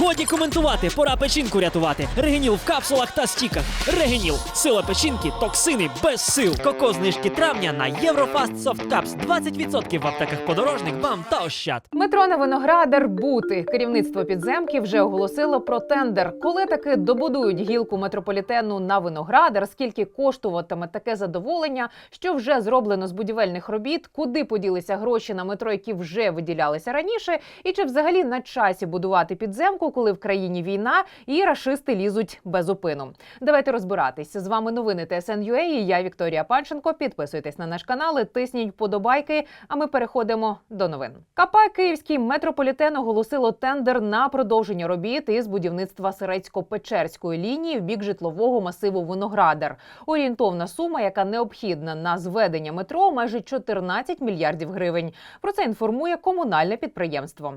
Годі коментувати, пора печінку рятувати. Регеніл в капсулах та стіках. Регеніл. Сила печінки, токсини без сил. Коко знижки травня на Єврофаст Soft Caps. 20% в аптеках подорожник, вам та ощад. Метро виноградар бути. Керівництво підземки вже оголосило про тендер. Коли таки добудують гілку метрополітену на виноградар, скільки коштуватиме таке задоволення, що вже зроблено з будівельних робіт, куди поділися гроші на метро, які вже виділялися раніше, і чи взагалі на часі будувати підземку, коли в країні війна і рашисти лізуть без упину. Давайте розбиратись. З вами новини ТСН.UA і я Вікторія Панченко. Підписуйтесь на наш канал, тисніть вподобайки. А ми переходимо до новин. КП Київський метрополітен оголосило тендер на продовження робіт із будівництва Сирецько-Печерської лінії в бік житлового масиву Виноградар. Орієнтовна сума, яка необхідна на зведення метро, майже 14 мільярдів гривень. Про це інформує комунальне підприємство.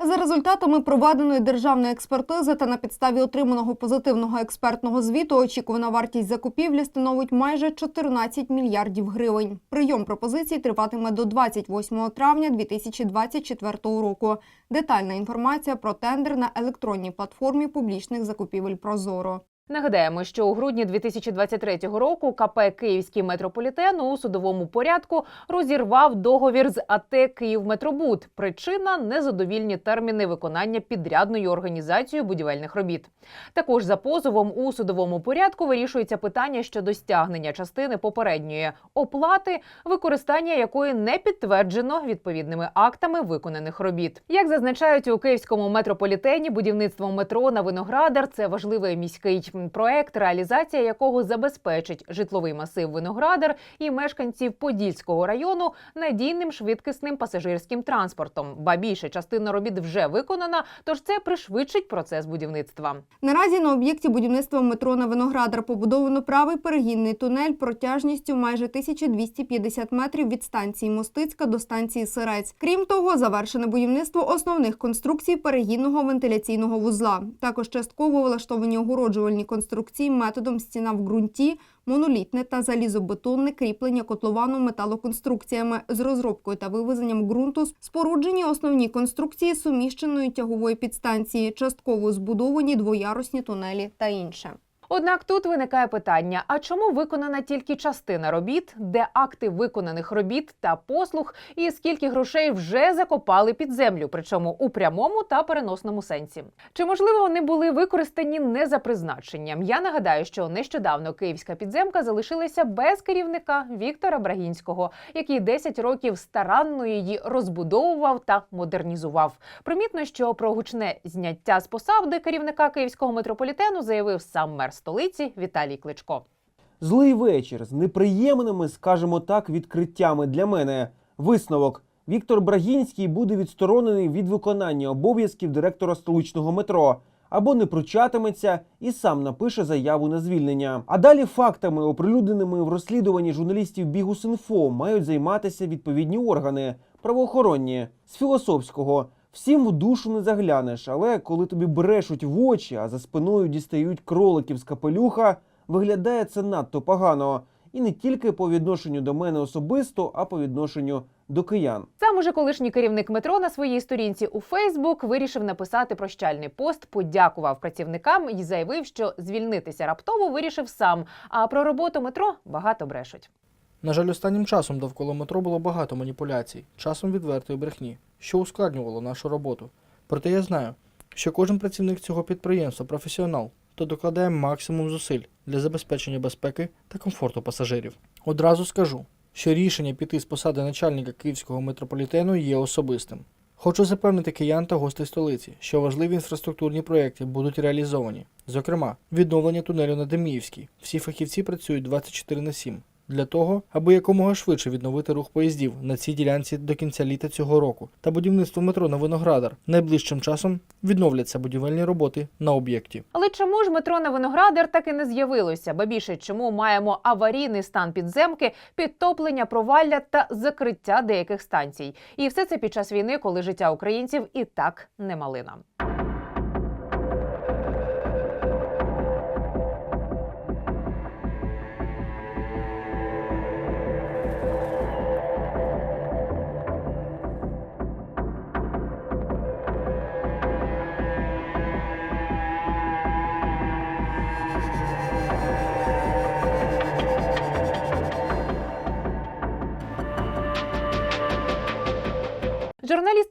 За результатами проведеної державної експертизи та на підставі отриманого позитивного експертного звіту очікувана вартість закупівлі становить майже 14 мільярдів гривень. Прийом пропозицій триватиме до 28 травня 2024 року. Детальна інформація про тендер на електронній платформі публічних закупівель Прозоро. Нагадаємо, що у грудні 2023 року КП Київський метрополітен у судовому порядку розірвав договір з АТ «Київметробуд». Причина незадовільні терміни виконання підрядною організацією будівельних робіт. Також за позовом у судовому порядку вирішується питання щодо стягнення частини попередньої оплати, використання якої не підтверджено відповідними актами виконаних робіт. Як зазначають у київському метрополітені, будівництво метро на виноградар це важливий міський проект, реалізація якого забезпечить житловий масив виноградар і мешканців Подільського району надійним швидкісним пасажирським транспортом. Ба більше частина робіт вже виконана, тож це пришвидшить процес будівництва. Наразі на об'єкті будівництва метро на Виноградар побудовано правий перегінний тунель протяжністю майже 1250 метрів від станції Мостицька до станції Сирець. Крім того, завершене будівництво основних конструкцій перегінного вентиляційного вузла. Також частково влаштовані огороджувальні конструкції методом стіна в ґрунті, монолітне та залізобетонне кріплення котловану металоконструкціями з розробкою та вивезенням ґрунту, споруджені основні конструкції суміщеної тягової підстанції, частково збудовані двоярусні тунелі та інше. Однак тут виникає питання: а чому виконана тільки частина робіт, де акти виконаних робіт та послуг, і скільки грошей вже закопали під землю, причому у прямому та переносному сенсі? Чи можливо вони були використані не за призначенням? Я нагадаю, що нещодавно київська підземка залишилася без керівника Віктора Брагінського, який 10 років старанно її розбудовував та модернізував. Примітно, що про гучне зняття з посади керівника київського метрополітену заявив сам мер столиці Віталій Кличко. Злий вечір з неприємними, скажімо так, відкриттями для мене. Висновок. Віктор Брагінський буде відсторонений від виконання обов'язків директора столичного метро або не пручатиметься і сам напише заяву на звільнення. А далі фактами, оприлюдненими в розслідуванні журналістів Бігус.Інфо, мають займатися відповідні органи правоохоронні з філософського. Всім в душу не заглянеш, але коли тобі брешуть в очі, а за спиною дістають кроликів з капелюха, виглядає це надто погано. І не тільки по відношенню до мене особисто, а по відношенню до киян. Сам уже колишній керівник метро на своїй сторінці у Фейсбук вирішив написати прощальний пост, подякував працівникам і заявив, що звільнитися раптово вирішив сам. А про роботу метро багато брешуть. На жаль, останнім часом довкола метро було багато маніпуляцій, часом відвертої брехні, що ускладнювало нашу роботу. Проте я знаю, що кожен працівник цього підприємства професіонал, то докладає максимум зусиль для забезпечення безпеки та комфорту пасажирів. Одразу скажу, що рішення піти з посади начальника київського метрополітену є особистим. Хочу запевнити киян та гостей столиці, що важливі інфраструктурні проекти будуть реалізовані. Зокрема, відновлення тунелю на Деміївській. Всі фахівці працюють 24 на 7 для того, аби якомога швидше відновити рух поїздів на цій ділянці до кінця літа цього року, та будівництво метро на Виноградар найближчим часом відновляться будівельні роботи на об'єкті. Але чому ж метро на виноградар так і не з'явилося? Ба більше чому маємо аварійний стан підземки, підтоплення провалля та закриття деяких станцій? І все це під час війни, коли життя українців і так немалина.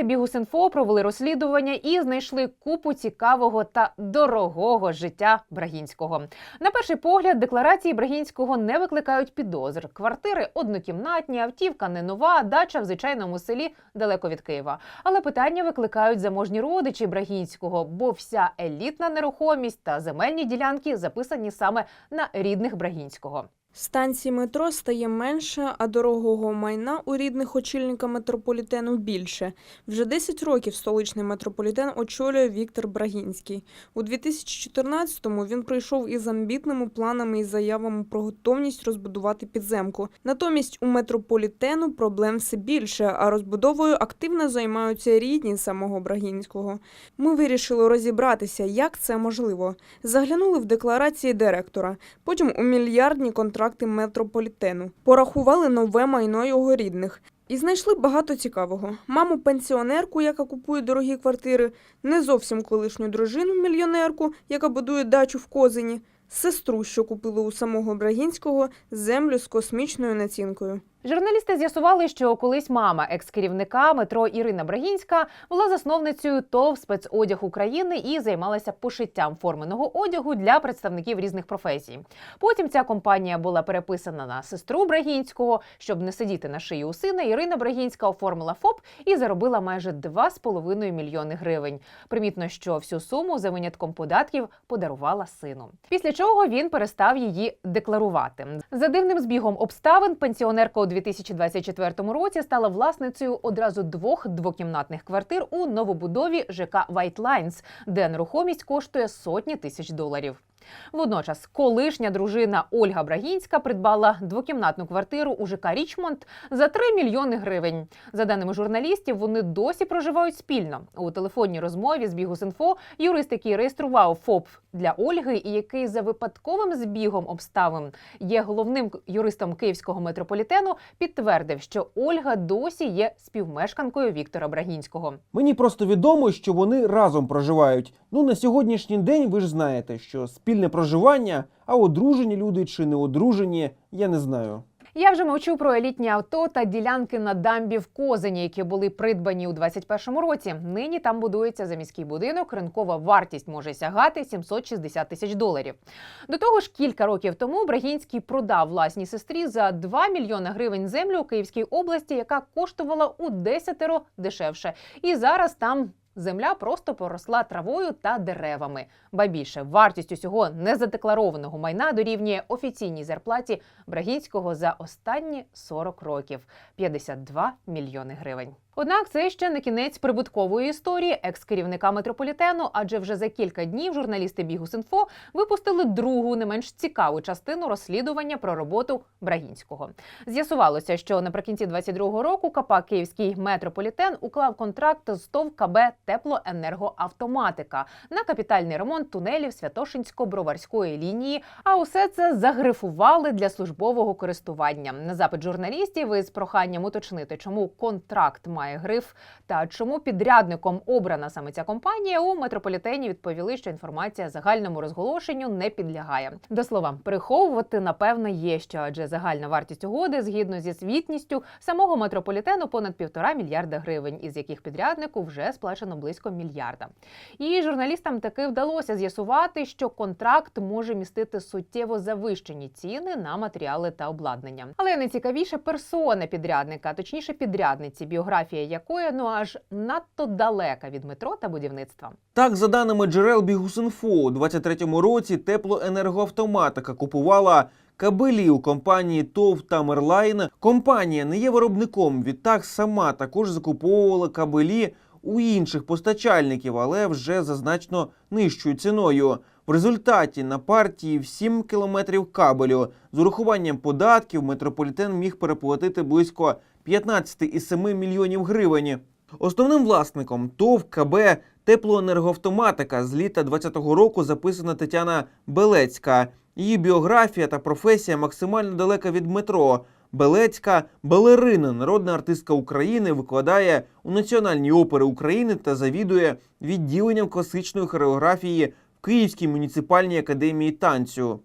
Журналісти Бігус.Інфо провели розслідування і знайшли купу цікавого та дорогого життя Брагінського. На перший погляд, декларації Брагінського не викликають підозр. Квартири однокімнатні, автівка не нова, дача в звичайному селі далеко від Києва. Але питання викликають заможні родичі Брагінського, бо вся елітна нерухомість та земельні ділянки записані саме на рідних Брагінського. Станцій метро стає менше, а дорогого майна у рідних очільника метрополітену більше. Вже 10 років столичний метрополітен очолює Віктор Брагінський. У 2014-му він прийшов із амбітними планами і заявами про готовність розбудувати підземку. Натомість у метрополітену проблем все більше, а розбудовою активно займаються рідні самого Брагінського. Ми вирішили розібратися, як це можливо. Заглянули в декларації директора потім у мільярдні контракти метрополітену, порахували нове майно його рідних. І знайшли багато цікавого: маму пенсіонерку, яка купує дорогі квартири, не зовсім колишню дружину мільйонерку, яка будує дачу в Козині, сестру, що купили у самого Брагінського землю з космічною націнкою. Журналісти з'ясували, що колись мама екс-керівника метро Ірина Брагінська була засновницею ТОВ спецодяг України і займалася пошиттям форменого одягу для представників різних професій. Потім ця компанія була переписана на сестру Брагінського. Щоб не сидіти на шиї у сина, Ірина Брагінська оформила ФОП і заробила майже 2,5 мільйони гривень. Примітно, що всю суму за винятком податків подарувала сину. Після чого він перестав її декларувати. За дивним збігом обставин пенсіонерка 2024 році стала власницею одразу двох двокімнатних квартир у новобудові ЖК White Lines, де нерухомість коштує сотні тисяч доларів. Водночас, колишня дружина Ольга Брагінська придбала двокімнатну квартиру у ЖК Річмонд за 3 мільйони гривень. За даними журналістів, вони досі проживають спільно. У телефонній розмові з Бігус.Інфо юрист, який реєстрував ФОП для Ольги, і який за випадковим збігом обставин є головним юристом київського метрополітену, підтвердив, що Ольга досі є співмешканкою Віктора Брагінського. Мені просто відомо, що вони разом проживають. Ну на сьогоднішній день ви ж знаєте, що спільне проживання, а одружені люди чи не одружені, я не знаю. Я вже мовчу про елітні авто та ділянки на дамбі в Козині, які були придбані у 2021 році. Нині там будується заміський будинок. Ринкова вартість може сягати 760 тисяч доларів. До того ж, кілька років тому Брагінський продав власній сестрі за 2 мільйони гривень землю у Київській області, яка коштувала у десятеро дешевше. І зараз там. Земля просто поросла травою та деревами. Ба більше вартість усього незадекларованого майна дорівнює офіційній зарплаті Брагінського за останні 40 років 52 мільйони гривень. Однак це ще не кінець прибуткової історії екс-керівника метрополітену, адже вже за кілька днів журналісти Бігус.Інфо випустили другу, не менш цікаву частину розслідування про роботу Брагінського. З'ясувалося, що наприкінці 22-го року КП Київський метрополітен уклав контракт з ТОВ КБ Теплоенергоавтоматика на капітальний ремонт тунелів Святошинсько-Броварської лінії. А усе це загрифували для службового користування. На запит журналістів із проханням уточнити, чому контракт має гриф та чому підрядником обрана саме ця компанія. У метрополітені відповіли, що інформація загальному розголошенню не підлягає. До слова, приховувати напевно є що, адже загальна вартість угоди згідно зі звітністю самого метрополітену понад півтора мільярда гривень, із яких підряднику вже сплачено близько мільярда. І журналістам таки вдалося з'ясувати, що контракт може містити суттєво завищені ціни на матеріали та обладнання. Але найцікавіше персона підрядника, точніше підрядниці, біографія якої ну аж надто далека від метро та будівництва. Так, за даними джерел Бігус.Інфо, у 23-му році теплоенергоавтоматика купувала кабелі у компанії ТОВ та Мерлайн. Компанія не є виробником. Відтак сама також закуповувала кабелі у інших постачальників, але вже за значно нижчою ціною. В результаті на партії в 7 кілометрів кабелю з урахуванням податків метрополітен міг переплатити близько 15,7 мільйонів гривень. Основним власником ТОВ КБ Теплоенергоавтоматика з літа 2020 року записана Тетяна Белецька. Її біографія та професія максимально далека від метро. Белецька балерина, народна артистка України, викладає у Національній опери України та завідує відділенням класичної хореографії Київській муніципальній академії танцю.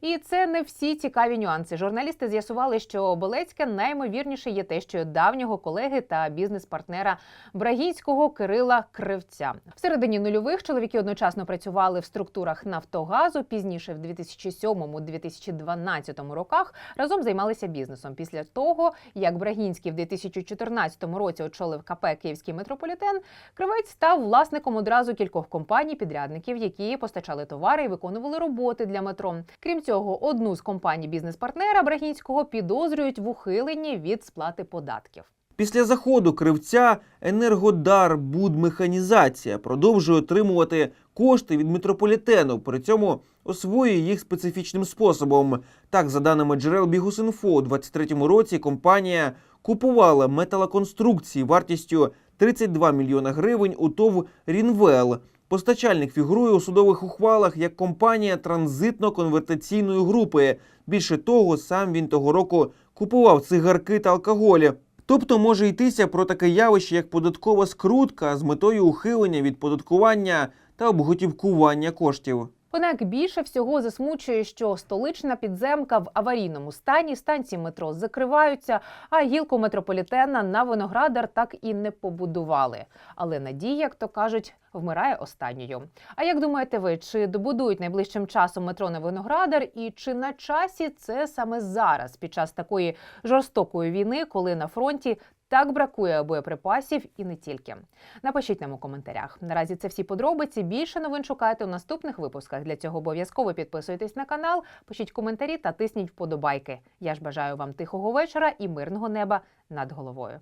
І це не всі цікаві нюанси. Журналісти з'ясували, що Белецьке наймовірніше є тещою давнього колеги та бізнес-партнера Брагінського Кирила Кривця. В середині нульових чоловіки одночасно працювали в структурах Нафтогазу. Пізніше, в 2007-2012 роках, разом займалися бізнесом. Після того, як Брагінський в 2014 році очолив КП Київський метрополітен, Кривець став власником одразу кількох компаній-підрядників, які постачали товари і виконували роботи для метро. Крім цього, одну з компаній бізнес-партнера Брагінського підозрюють в ухиленні від сплати податків. Після заходу кривця Енергодар Будмеханізація продовжує отримувати кошти від метрополітену, при цьому освоює їх специфічним способом. Так, за даними джерел Бігусінфо, у 2023 році компанія купувала металоконструкції вартістю 32 мільйона гривень у ТОВ Рінвел. Постачальник фігурує у судових ухвалах як компанія транзитно-конвертаційної групи. Більше того, сам він того року купував цигарки та алкоголі. Тобто може йтися про таке явище, як податкова скрутка з метою ухилення від податкування та обготівкування коштів. Однак більше всього засмучує, що столична підземка в аварійному стані, станції метро закриваються, а гілку метрополітена на виноградар так і не побудували. Але надія, як то кажуть, вмирає останньою. А як думаєте ви, чи добудують найближчим часом метро на виноградар, і чи на часі це саме зараз, під час такої жорстокої війни, коли на фронті так бракує боєприпасів і не тільки? Напишіть нам у коментарях. Наразі це всі подробиці. Більше новин шукайте у наступних випусках. Для цього обов'язково підписуйтесь на канал, пишіть коментарі та тисніть вподобайки. Я ж бажаю вам тихого вечора і мирного неба над головою.